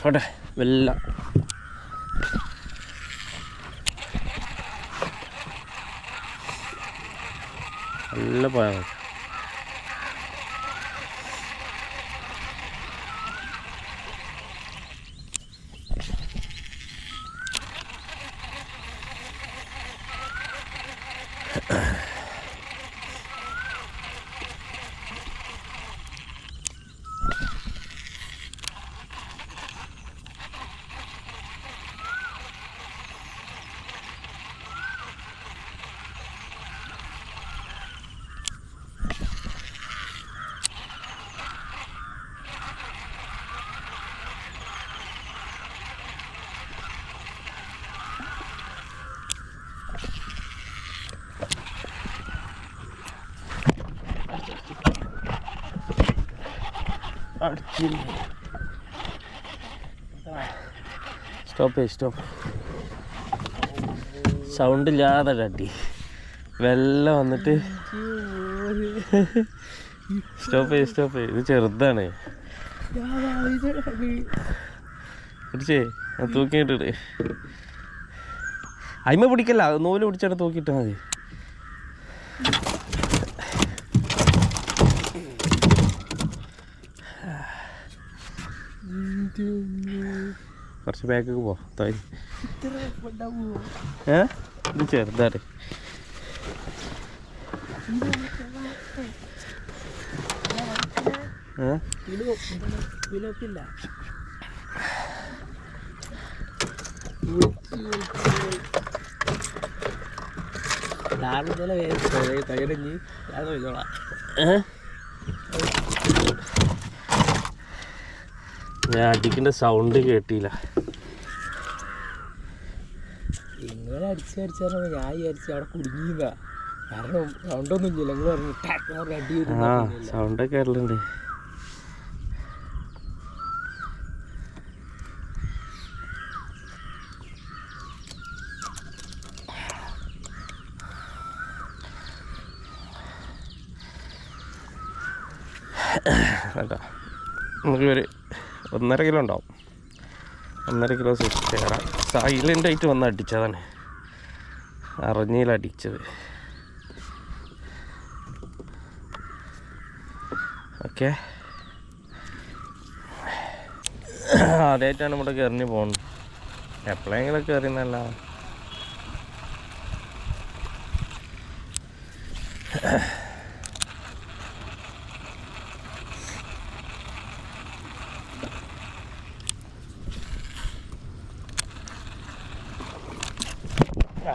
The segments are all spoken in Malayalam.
പോട്ടെ വെല്ല നല്ല പോയാൽ മതി സ്റ്റോപ്പ് സ്റ്റോപ്പ് സൗണ്ട് ഇല്ലാതെ അടി. വെള്ളം വന്നിട്ട്. സ്റ്റോപ്പ് സ്റ്റോപ്പ് ഇത് ചെറുതാണ്. തൂക്കിയിട്ടിട്ട്. അയിമ പിടിക്കല്ല നൂൽ പിടിച്ചിട്ട് തൂക്കിയിട്ടാൽ മതി. കുറച്ച് ബാക്കൊക്കെ പോ. തായി ഏ? ഇത് ചെറുതാണ് ഏ? വിലപ്പില്ല രാവിലെ തകരഞ്ഞ് ഞാൻ നോക്കിക്കോളാം ഏ? ഞാൻ അടിക്കുന്ന സൗണ്ട് കേട്ടില്ല. ഇങ്ങനെ അടിച്ച് അടിച്ചാൽ ഞാൻ വിചാരിച്ചു അവിടെ കുടുങ്ങിയതാ കാരണം സൗണ്ടൊന്നും ഇല്ല നിങ്ങൾ പറഞ്ഞു അടി ആ കേരളുണ്ട് നമുക്ക് ഒരു ഒന്നര കിലോ ഉണ്ടാവും. ഒന്നര കിലോ ചേരാ സൈലന്റ് ആയിട്ട് വന്ന് അടിച്ചതാണ്. അറിഞ്ഞിലടിച്ചത് ഓക്കെ ആദ്യമായിട്ടാണ് ഇവിടെ കയറിഞ്ഞ് പോകുന്നത്. എപ്പോഴെങ്കിലും കയറിയെന്നല്ല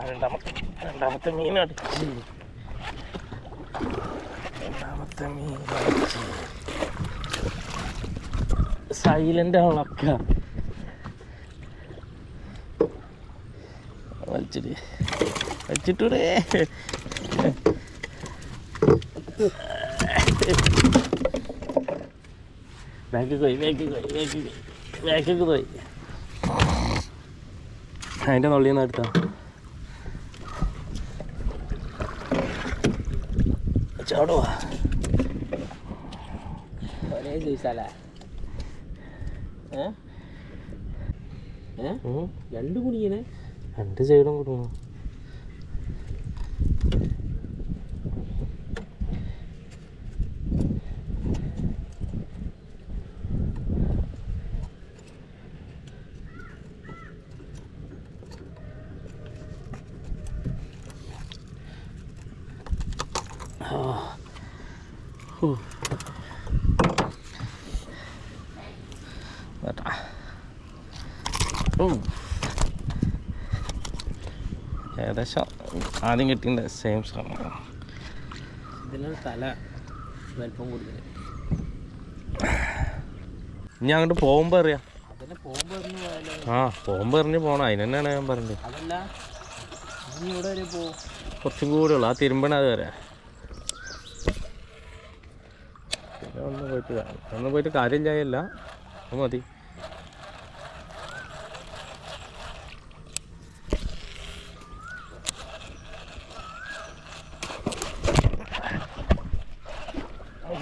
രണ്ടാമത്തെ രണ്ടാമത്തെ മീൻ അടിച്ച് രണ്ടാമത്തെ മീൻ അടിച്ച് സൈലന്റ് ആണൊക്കെ വലിച്ചിട്ട് വലിച്ചിട്ടൂടെ. പോയി പോയി പോയി അതിന്റെ എടുത്താ? ചാടുവാ ഒരേ സൈസല്ലേ ഏ? ഏ? രണ്ട് കുണിയനെ? രണ്ട് സൈഡും കൊടുക്കണം. ഏകദേശം ആദ്യം കിട്ടിയ സെയിം ശ്രമം ഇതിലാണ് തല വലിപ്പം കൂടുതൽ ഇനി അങ്ങോട്ട് പോകുമ്പോൾ അറിയാം. ആ പോകുമ്പോൾ എറിഞ്ഞ് പോകണം അതിന് തന്നെയാണ് ഞാൻ പറഞ്ഞത്? കുറച്ചും കൂടെ ഉള്ളു. ആ തിരുമ്പണ അത് വരെ. ഒന്ന് പോയിട്ട് ഒന്ന് പോയിട്ട് കാര്യമില്ലായല്ല അത് മതി.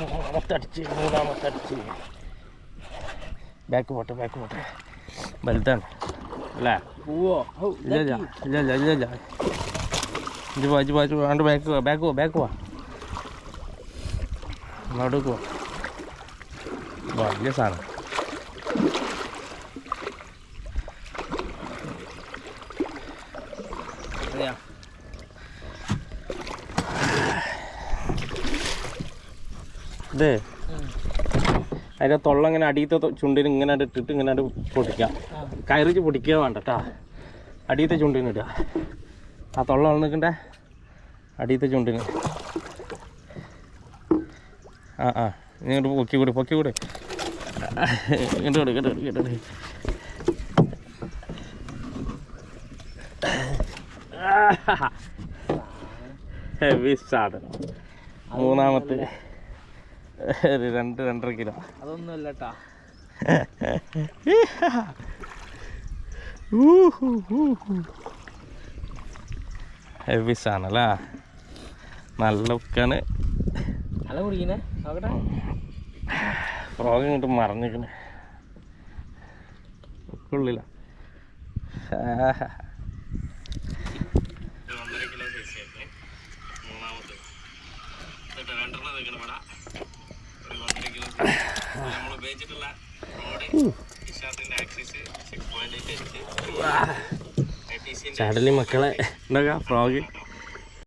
മൂന്നാമത്തെ അടിച്ച് മൂന്നാമത്തെ അടിച്ച് ബാക്ക് പോട്ടെ ബാക്ക് പോട്ടെ. വലുതാണ്. അല്ലേ? ഇല്ല ഇല്ല ഇല്ല ഇല്ല ഇല്ല ഇല്ല. ഇജ്ജ് പോ ഇജ്ജ് പോ അങ്ങോട്ട് ബാക്ക് പോവാ ബാക്ക് പോവാ. ബാക്ക് അങ്ങോട്ട് പോവാ. വലിയ സാധനം. ഇത്. അതിന്റെ തൊള്ള ഇങ്ങനെ അടിയത്തെ ചുണ്ടിന് ഇങ്ങനെ ഇട്ടിട്ട് ഇങ്ങനെ പൊടിക്കാം. കയറിച്ച് പൊടിക്കുക വേണ്ട കേട്ടാ അടിയത്തെ ചുണ്ടിന് ഇടുക. ആ തൊള്ള നിൽക്കണ്ടേ അടിയത്തെ ചുണ്ടിന്. ആ ആ. ഇങ്ങോട്ട് പൊക്കി കൂടി പൊക്കി കൂടി ഇങ്ങോട്ട് ഇങ്ങോട്ട് ഇങ്ങോട്ട് ഹെവി സാധനം. മൂന്നാമത്തെ ഒരു രണ്ട് രണ്ടര കിലോ. അതൊന്നും അല്ല കേട്ടാ ഹെവി സാധനല്ലേ നല്ല ഉക്കാണ്. നല്ല കുടിക്കണേ നോക്കട്ടെ. ഫ്രോഗ് ഇങ്ങോട്ട് മറഞ്ഞിക്കണ് ഉള്ളില്ല ചാടലി മക്കളെ. ഉണ്ടാക്കാം ഫ്രോഗ്